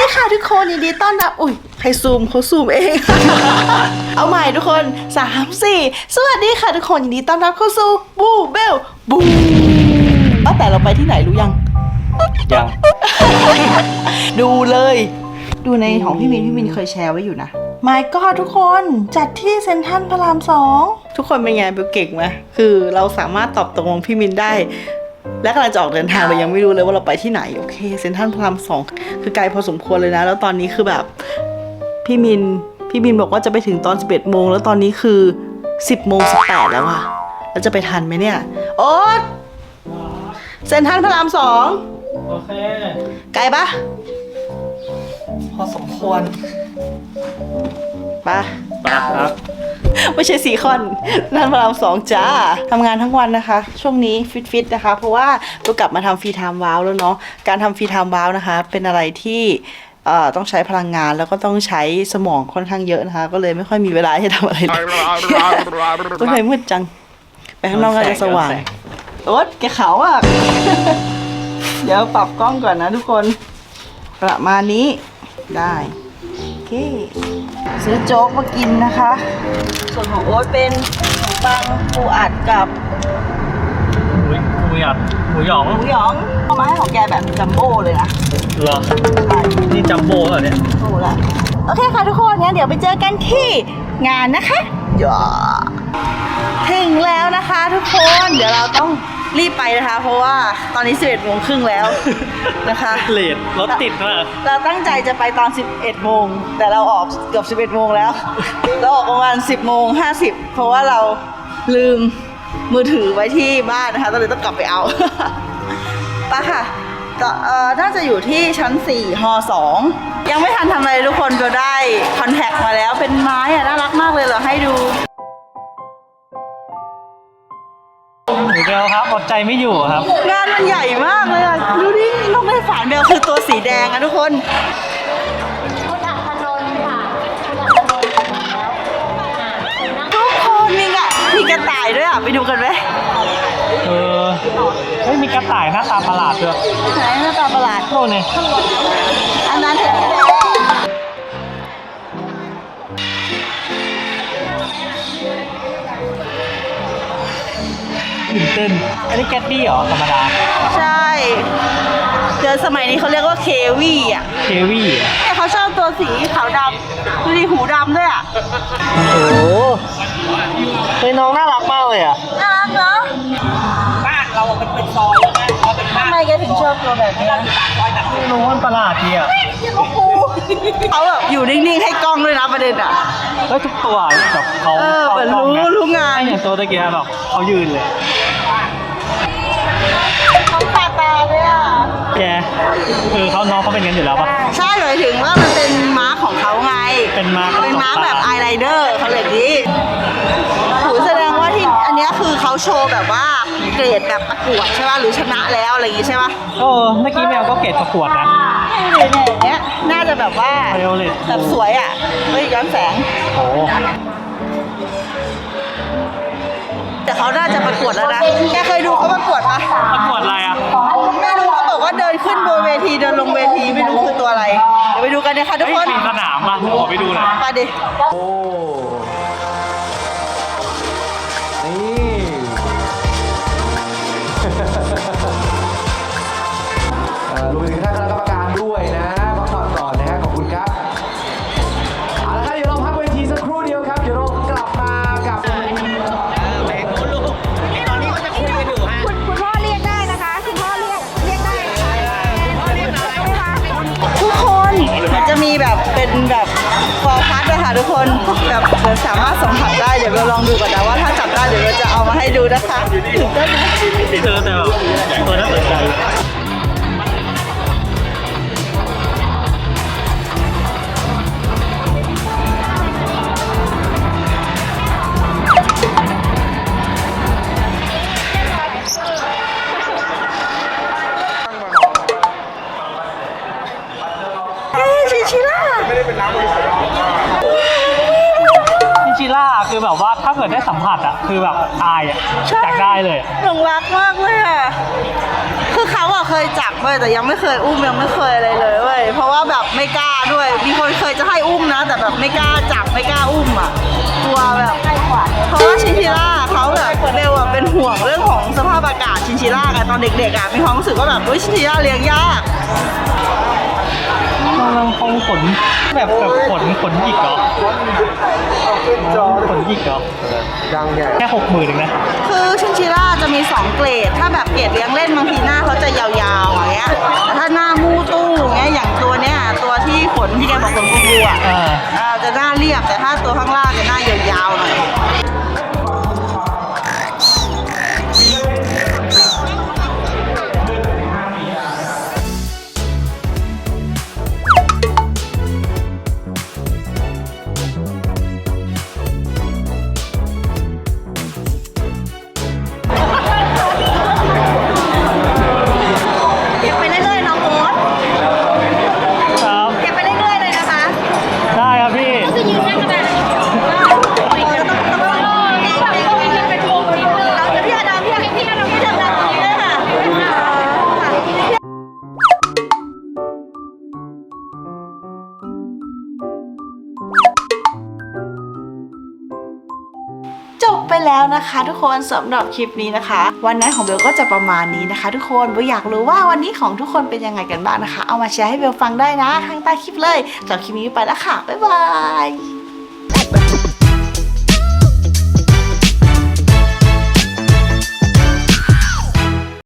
ดีค่ะทุกคนยินดีต้อนรับอุ้ยใครซูมเขาซูมเอง เอาใหม่ทุกคนสามสี่สวัสดีค่ะทุกคนยินดีต้อนรับเข้าสู่บูเบลบูตั้งแต่เราไปที่ไหนรู้ยัง ยัง ดูเลย ดูในของพี่มินพี่มินเคยแชร์ไว้อยู่นะไม่ก็ทุกคนจัดที่เซ็นทรัลพระรามสองทุกคนเป็นไงเบลเก่งไหมคือเราสามารถตอบตกลงพี่มินได้ และกำลังจะออกเดินทางเรายังไม่รู้เลยว่าเราไปที่ไหนโอเคเซ็นทรัลพระรามสองคือไกลพอสมควรเลยนะ แล้วตอนนี้คือแบบพี่มินพี่มินบอกว่าจะไปถึงตอน 11โมงแล้วตอนนี้คือ 10โมง18แล้วอะแล้วจะไปทันไหมเนี่ย โอ๊ตเซ็นทรัลพระรามสองโอเค ไกลปะพอสมควรปะปาครับ ไม่ใช่ซีคอนนั่นพระรามสองจ้าทำงานทั้งวันนะคะ ช่วงนี้ฟิตๆนะคะ เพราะว่าเรากลับมาทำฟรีไทม์ว้าวแล้วเนาะการทำฟรีไทม์ว้าวนะคะ เป็นอะไรที่เอ่อต้องใช้พลังงานแล้วก็ต้องใช้สมองค่อนข้างเยอะนะคะ ก็เลยไม่ค่อยมีเวลาที่จะทำอะไรเลยก็เลยมืดจัง ไปข้างนอกก็จะสว่างโอ๊ตแกขาวอะ เดี๋ยวปรับกล้องก่อนนะทุกคน ประมาณนี้ได้ โอเค ซื้อโจ๊กมากินนะคะ ส่วนของโอ๊ตเป็นขนมปังปูอัดกับหมูหมูหยองหมูหยองหมูหยองเอามาให้ของแกแบบจัมโบ้เลยนะเหรอใช่นี่จัมโบ้เหรอเนี่ยถูกละโอเคค่ะทุกคนงั้นเดี๋ยวไปเจอกันที่งานนะคะย่าถึงแล้วนะคะทุกคนเดี๋ยวเราต้อง รีบไปนะคะ เพราะว่าตอนนี้ 11โมงครึ่งแล้วนะคะเลดรถติดมากเราตั้งใจจะไปตอน 11โมงแต่เราออกเกือบ 11โมงแล้ว เราออกประมาณ 10โมง50 เพราะว่าเราลืมมือถือไว้ที่บ้านนะคะก็เลยต้องกลับไปเอาไปะค่ะต่อเอ่อน่าจะอยู่ที่ชั้น4หอ2ยังไม่ทันทำอะไรทุกคนก็ได้คอนแทคมาแล้วเป็นไม้อะน่ารักมากเลยเหรอให้ ดูหมูเบลครับอดใจไม่อยู่ครับ งานมันใหญ่มากเลยอะดูดินกในฝันเบลคือตัวสีแดงอะทุกคน คุณอัธนนท์ค่ะ คุณอัธนนท์แล้วอ่าคุณนั่งทุกคนมีอะมีกระต่ายด้วยอะไปดูกันไหมเออเฮ้ยมีกระต่ายหน้าตาประหลาดด้วยไหนหน้าตาประหลาด โน่นนี่อัน อันนี้แกดดี้เหรอธรรมดาใช่เดี๋ยวสมัยนี้เขาเรียกว่าเควีอะเควี่เหรอเนี่ยเขาชอบตัวสีขาวดำดูดิหูดำด้วยอะโอ้โหเฮ้ยน้องน่ารักมากเลยอะ น่ารักเนาะบ้านเราเป็นเป็นซอยทำไมแกถึงชอบตัวแบบนี้ไม่รู้มันประหลาดดีอะเขาแบบอยู่นิ่งๆให้กล้องด้วยนะประเด็นอะ แล้วทุกตัวแบบเขาเออเหมือนรู้ข้ากล้ะรู้งาน ไอ้อย่างตัวตะเกียบแบบเขายืนเลย เขาตาตาด้วยอะแกเออเขาน้องเขาเป็นกันอยู่แล้วปะใช่หมายถึงว่ามันเป็นม้าของเขาไง เป็นม้าเป็นม้าตกปลาแบบไอไลเดอร์เขาเลยดีหูแสดงว่าที่อันเนี้ยคือเขาโชว์แบบว่าเกรดแบบประกวดใช่ป่ะหรือชนะแล้วอะไรอย่างงี้ใช่ป่ะเออเมื่อกี้แมวก็เกตประกวดนะเนี่ยเนี่ยอย่างเงี้ยน่าจะแบบว่า Violet แบบสวยอะเฮ้ยย้อนแสงโอ้แต่ เขาน่าจะประกวดแล้วนะ แกเคยดูเขาประกวดปะประกวดอะไรอะ ไม่รู้เขาบอกว่าเดินขึ้นบนเวทีเดินลงเวทีไม่รู้คือตัวอะไร เดี๋ยวไปดูกันนะคะทุกเฮ้ยคนปีนสนามมาขอไปดูหน่อย ไปดิ โอ้ ทุกคนแบบเหมือนสามารถสัมผัสได้เดี๋ยวเราลองดูก่อนนะว่าถ้าจับได้เดี๋ยวเราจะเอามาให้ดูนะคะถึงได้ไหม เจอแต่แบบตัวน่าสนใจาคือแบบว่าถ้าเกิดได้สัมผัสอะคือแบบตายอะอยากได้เลยอะหลงรักมากเลยอะคือคือเขาอะเคยจับเว้ยแต่ยังไม่เคยอุ้มยังไม่เคยอะไรเลยเว้ยเพราะว่าแบบไม่กล้าด้วย มีคนเคยจะให้อุ้มนะ แต่แบบไม่กล้าจับไม่กล้าอุ้มอะกลัวแบบเพราะว่าชินชิล่าเขาแบบเบลอะเป็นห่วงเรื่องของสภาพอากาศชินชิล่าไงตอนเด็กๆอะมีความรู้สึกว่าแบบอุ้ยชินชิล่าเลี้ยงยากกำ ลังคงขนแบบแบบขนขนหยิกเหรอขนหยิกเหรอดังแกแค่หกหมื่นเองนะ คือชินชิล่าจะมี 2 เกรด ถ้าแบบเกรดเลี้ยงเล่นบางทีหน้าเขาจะยาวๆอย่างเงี้ยแต่ถ้าหน้ามูตู้อย่างเงี้ยอย่างตัวเนี้ยตัวที่ขนที่แกบอกขนฟูๆอะอ่าอ่าจะหน้าเรียบแต่ถ้าตัวข้างล่าง ไปแล้วนะคะ ทุกคนสำหรับคลิปนี้นะคะ วันนั้นของเบลก็จะประมาณนี้นะคะ ทุกคนเบลอยากรู้ว่าวันนี้ของทุกคนเป็นยังไงกันบ้างนะคะ เอามาแชร์ให้เบลฟังได้นะข้างใต้คลิปเลยสำหรับคลิปนี้ไปแล้วค่ะบ๊ายบาย